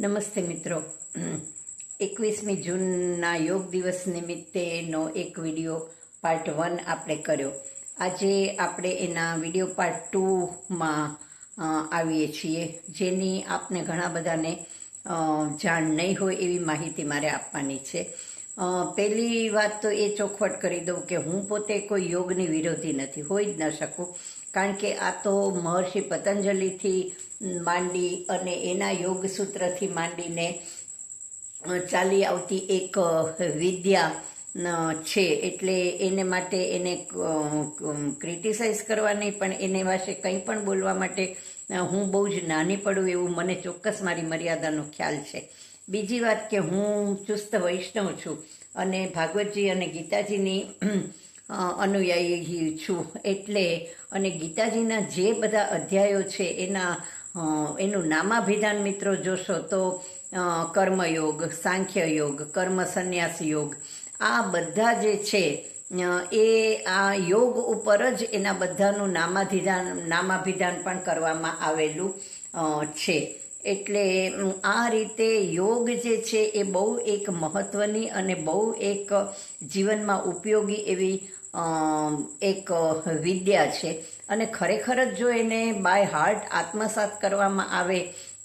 નમસ્તે મિત્રો. એકવીસમી જૂનના યોગ દિવસ નિમિત્તેનો એક વીડિયો પાર્ટ વન આપણે કર્યો. આજે આપણે એના વીડિયો પાર્ટ ટુમાં આવીએ છીએ. જેની આપને ઘણા બધાને જાણ નહીં હોય એવી માહિતી મારે આપવાની છે. પહેલી વાત તો એ ચોખવટ કરી દઉં કે હું પોતે કોઈ યોગની વિરોધી નથી, હોઈ જ ન શકું. કારણ કે આ તો મહર્ષિ પતંજલિથી માંડી અને એના યોગ સૂત્રથી માંડીને ચાલી આવતી એક વિદ્યા છે. એટલે એને માટે એને ક્રિટિસાઇઝ કરવાની, પણ એને પાસે કંઈ પણ બોલવા માટે હું બહુ જ નાની પડું એવું મને ચોક્કસ મારી મર્યાદાનો ખ્યાલ છે. બીજી વાત કે હું ચુસ્ત વૈષ્ણવ છું અને ભાગવતજી અને ગીતાજીની અનુયાયી છું. એટલે, અને ગીતાજીના જે બધા અધ્યાયો છે, એના એનું નામાભિધાન મિત્રો જોશો તો કર્મયોગ સાંખ્ય યોગ કર્મ સંન્યાસ યોગ, આ બધા જે છે એ આ યોગ ઉપર જ એના બધાનું નામાધિધાન નામાભિધાન પણ કરવામાં આવેલું છે. એટલે આ રીતે યોગ જે છે એ બહુ એક મહત્ત્વની અને બહુ એક જીવનમાં ઉપયોગી એવી એક વિદ્યા છે. અને ખરેખર જ જો એને બાય હાર્ટ આત્મસાત કરવામાં આવે,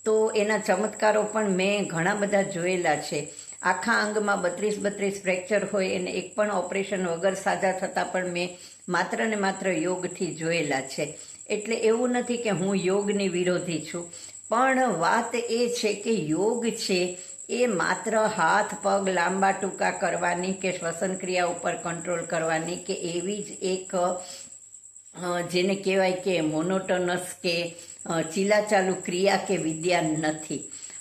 તો એના ચમત્કારો પણ મેં ઘણા બધા જોયેલા છે. આખા અંગમાં બત્રીસ બત્રીસ ફ્રેક્ચર હોય એને એક પણ ઓપરેશન વગર સાજા થતાં પણ મેં માત્ર ને માત્ર યોગથી જોયેલા છે. એટલે એવું નથી કે હું યોગની વિરોધી છું. પણ વાત એ છે કે યોગ છે એ માત્ર હાથ, પગ, લાંબા ટૂંકા કરવાની કે શ્વસન ક્રિયા ઉપર કંટ્રોલ કરવાની કે એવી જ એક જેને કહેવાય કે મોનોટોનસ કે ચીલાચાલુ ક્રિયા કે વિદ્યા નથી.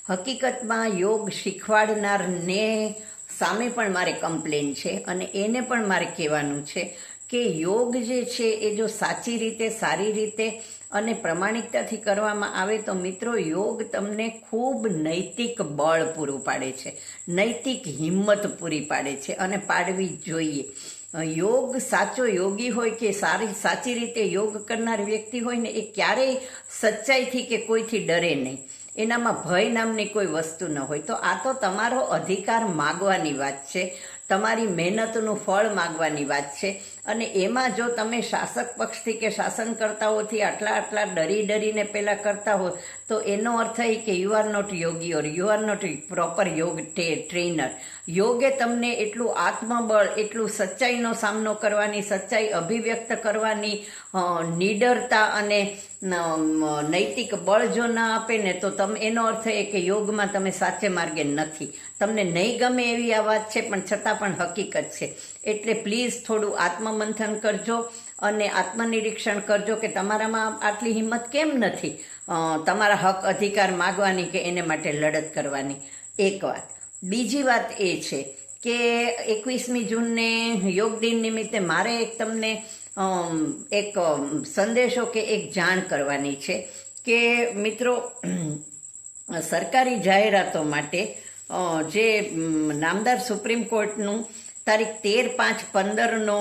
હકીકતમાં યોગ શીખવાડનારને સામે પણ મારે કમ્પ્લેન છે અને એને પણ મારે કહેવાનું છે કે યોગ જે છે એ જો સાચી રીતે, સારી રીતે અને પ્રમાણિકતાથી કરવામાં આવે તો મિત્રો, યોગ તમને ખૂબ નૈતિક બળ પૂરું પાડે છે. નૈતિક હિંમત પૂરી પાડે છે અને પાડવી જોઈએ. યોગ સાચો યોગી હોય કે સારી, સાચી રીતે યોગ કરનાર વ્યક્તિ હોય ને એ ક્યારેય સચ્ચાઈથી કે કોઈથી ડરે નહીં. એનામાં ભય નામની કોઈ વસ્તુ ન હોય. તો આ તો તમારો અધિકાર માગવાની વાત છે. તમારી મહેનતનું ફળ માગવાની વાત છે. અને એમાં જો તમે શાસક પક્ષથી કે શાસનકર્તાઓથી આટલા આટલા ડરી ડરીને પહેલાં કરતા હો તો એનો અર્થ એ કે you are not yogi or you are not proper yoga trainer યોગે તમને એટલું આત્મબળ, એટલું સચ્ચાઈનો સામનો કરવાની, સચ્ચાઈ અભિવ્યક્ત કરવાની નીડરતા અને નૈતિક બળ જો ના આપે ને, તો તમે, એનો અર્થ એ કે યોગમાં તમે સાચે માર્ગે નથી. તમને નહીં ગમે એવી આ વાત છે, પણ છતાં પણ હકીકત છે. એટલે પ્લીઝ થોડું આત્મમંથન કરજો અને આત્મનિરીક્ષણ કરજો કે તમારામાં આટલી હિંમત કેમ નથી? તમારા હક અધિકાર માગવાની કે એને માટે લડત કરવાની? એક વાત. બીજી વાત એ છે કે એકવીસમી જૂનને યોગ દિન નિમિત્તે મારે એક તમને એક સંદેશો કે એક જાણ કરવાની છે કે મિત્રો, સરકારી જાહેરાતો માટે જે નામદાર સુપ્રીમ કોર્ટનું તારીખ તેર પાંચ પંદરનો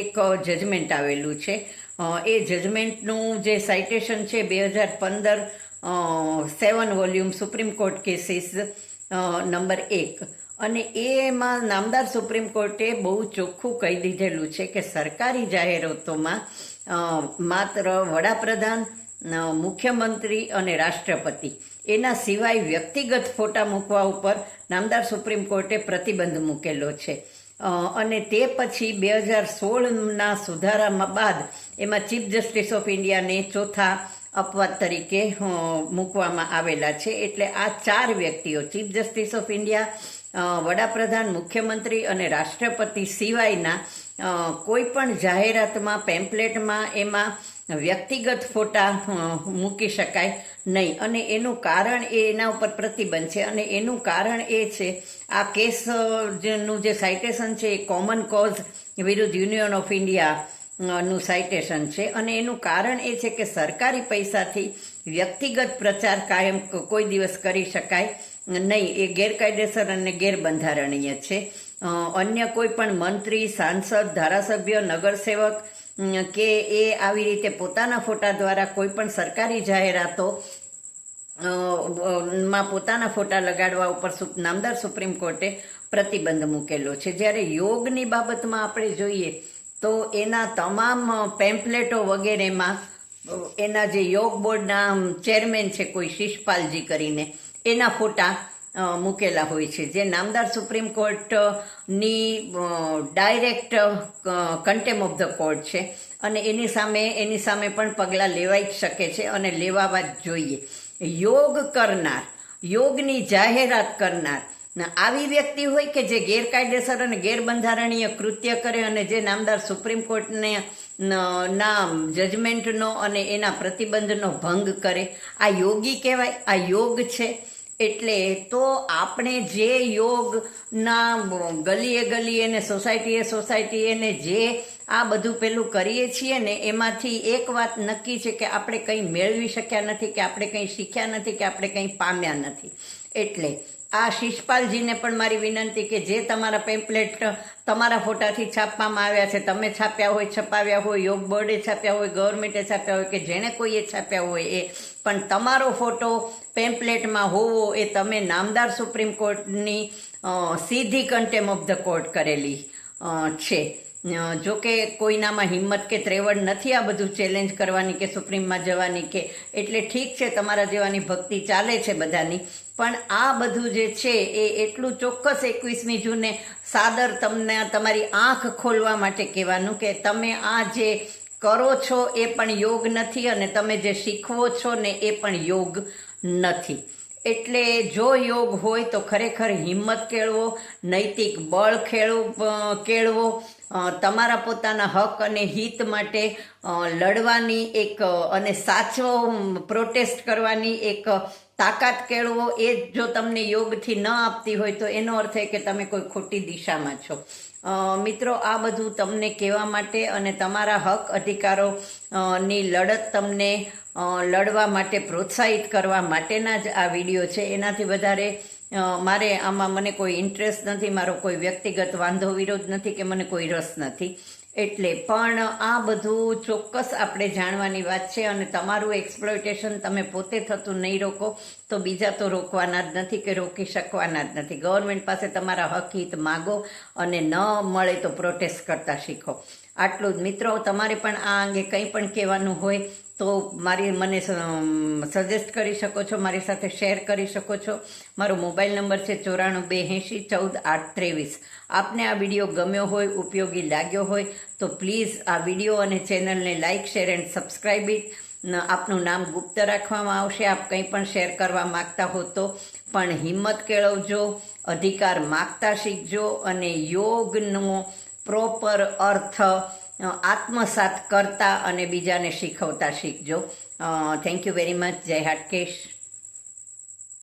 એક જજમેન્ટ આવેલું છે. એ જજમેન્ટનું જે સાઇટેશન છે બે હજાર પંદર seven volume supreme court cases number એક. અને એમાં નામદાર સુપ્રીમ કોર્ટે બહુ ચોખ્ખું કહી દીધેલું છે કે સરકારી જાહેરાતોમાં માત્ર વડાપ્રધાન મુખ્યમંત્રી અને રાષ્ટ્રપતિ. એના સિવાય વ્યક્તિગત ફોટા મૂકવા ઉપર નામદાર સુપ્રીમ કોર્ટે પ્રતિબંધ મૂકેલો છે. અને તે પછી બે હજાર સોળના સુધારામાં બાદ એમાં ચીફ જસ્ટિસ ઓફ ઇન્ડિયાને ચોથા અપવાદ તરીકે મૂકવામાં આવેલા છે. એટલે આ ચાર વ્યક્તિઓ, ચીફ જસ્ટિસ ઓફ ઇન્ડિયા વડાપ્રધાન, મુખ્યમંત્રી અને રાષ્ટ્રપતિ સિવાયના કોઈ પણ જાહેરાતમાં, પેમ્પલેટમાં એમાં વ્યક્તિગત ફોટા મૂકી શકાય નહીં. અને એનું કારણ એ એના ઉપર પ્રતિબંધ છે. અને એનું કારણ એ છે આ કેસ અ, જે સાઇટેશન છે એ કોમન કોઝ વિરુદ્ધ યુનિયન ઓફ ઇન્ડિયા નું સાઇટેશન છે. અને એનું કારણ એ છે કે સરકારી પૈસાથી વ્યક્તિગત પ્રચાર કાયમ કોઈ દિવસ કરી શકાય નહીં. એ ગેરકાયદેસર અને ગેરબંધારણીય છે. અન્ય કોઈ પણ મંત્રી સાંસદ ધારાસભ્ય નગરસેવક કે એ આવી રીતે પોતાના ફોટા દ્વારા કોઈ પણ સરકારી જાહેરાતો માં પોતાના ફોટા લગાડવા ઉપર નામદાર સુપ્રીમ કોર્ટે પ્રતિબંધ મૂકેલો છે. જ્યારે યોગની બાબતમાં આપણે જોઈએ તો એના તમામ પેમ્પલેટો વગેરેમાં એના જે યોગ બોર્ડના ચેરમેન છે કોઈ શિષપાલજી કરીને, એના ફોટા મૂકેલા હોય છે. જે નામદાર સુપ્રીમ કોર્ટની direct contempt of the court છે. અને એની સામે એની સામે પણ પગલાં લેવાઈ જ શકે છે અને લેવાવા જ જોઈએ. યોગ કરનાર, યોગની જાહેરાત કરનાર આવી વ્યક્તિ હોય કે જે ગેરકાયદેસર અને ગેરબંધારણીય કૃત્ય કરે અને જે નામદાર સુપ્રીમ કોર્ટને ન- જજમેન્ટનો અને એના પ્રતિબંધનો ભંગ કરે, આ યોગી કહેવાય, આ યોગ છે. એટલે તો આપણે જે યોગના ગલીએ ગલીએ ને સોસાયટીએ સોસાયટીએ ને જે આ બધું પેલું કરીએ છીએ ને, એમાંથી એક વાત નક્કી છે કે આપણે કંઈ મેળવી શક્યા નથી, કે આપણે કંઈ શીખ્યા નથી, કે આપણે કંઈ પામ્યા નથી. એટલે આ શિષપાલજીને પણ મારી વિનંતી કે જે તમારા પેમ્પલેટ, તમારા ફોટાથી છાપવામાં આવ્યા છે, તમે છાપ્યા હોય, છપાવ્યા હોય, યોગ બોર્ડે છાપ્યા હોય, ગવર્મેન્ટે છાપ્યા હોય કે જેણે કોઈએ છાપ્યા હોય એ, પણ તમારો ફોટો પેમ્પલેટમાં હોવો એ તમે નામદાર સુપ્રીમ કોર્ટની સીધી કન્ટેમ ઓફ ધ કોર્ટ કરેલી છે. જો કે કોઈનામાં હિંમત કે ત્રેવડ નથી આ બધું ચેલેન્જ કરવાની કે સુપ્રીમમાં જવાની કે, એટલે ઠીક છે, તમારા જેવાની ભક્તિ ચાલે છે બધાની પણ આ બધું જે છે એ એટલું ચોક્કસ એકવીસમી જૂને સાદર તમને તમારી આંખ ખોલવા માટે કહેવાનું કે તમે આ જે કરો છો એ પણ યોગ નથી અને તમે જે શીખવો છો ને એ પણ યોગ નથી. એટલે જો યોગ હોય તો ખરેખર હિંમત કેળવો, નૈતિક બળ ખેળવો કેળવો તમારા પોતાના હક અને હિત માટે લડવાની એક અને સાચવો પ્રોટેસ્ટ કરવાની એક તાકાત કેળવો, એ જો તમને યોગથી ન આપતી હોય તો એનો અર્થ એ કે તમે કોઈ ખોટી દિશામાં છો. મિત્રો, આ બધું તમને કહેવા માટે અને તમારા હક, અધિકારો ની લડત તમને લડવા માટે પ્રોત્સાહિત કરવા માટેના જ આ વીડિયો છે. એનાથી વધારે મારે આમાં મને કોઈ ઇન્ટરેસ્ટ નથી, મારો કોઈ વ્યક્તિગત વાંધો, વિરોધ નથી કે મને કોઈ રસ નથી. એટલે પણ આ બધું ચોક્કસ આપણે જાણવાની વાત છે અને તમારું એક્સપ્લોઇટેશન તમે પોતે થતું નહીં રોકો, તો બીજા તો રોકવાના જ નથી કે રોકી શકવાના જ નથી. ગવર્મેન્ટ પાસે તમારા હક હિત માગો અને ન મળે તો પ્રોટેસ્ટ કરતા શીખો. આટલું જ. મિત્રો, તમારે પણ આ અંગે કંઈ પણ કહેવાનું હોય તો મારી મને સજેસ્ટ કરી શકો છો, મારી સાથે શેર કરી શકો છો. મારો મોબાઈલ નંબર છે ચોરાણું બે એંશી ચૌદ આઠ ત્રેવીસ. આપને આ વીડિયો ગમ્યો હોય, ઉપયોગી લાગ્યો હોય, તો પ્લીઝ આ વીડિયો અને ચેનલને like share and subscribe it. આપનું નામ ગુપ્ત રાખવામાં આવશે. આપ કંઈ પણ શેર કરવા માગતા હો તો પણ હિંમત કેળવજો, અધિકાર માગતા શીખજો અને યોગનો પ્રોપર અર્થ આત્મસાત કરતા અને બીજાને શીખવતા શીખજો. થેન્ક યુ વેરી મચ જય હાટકેશ.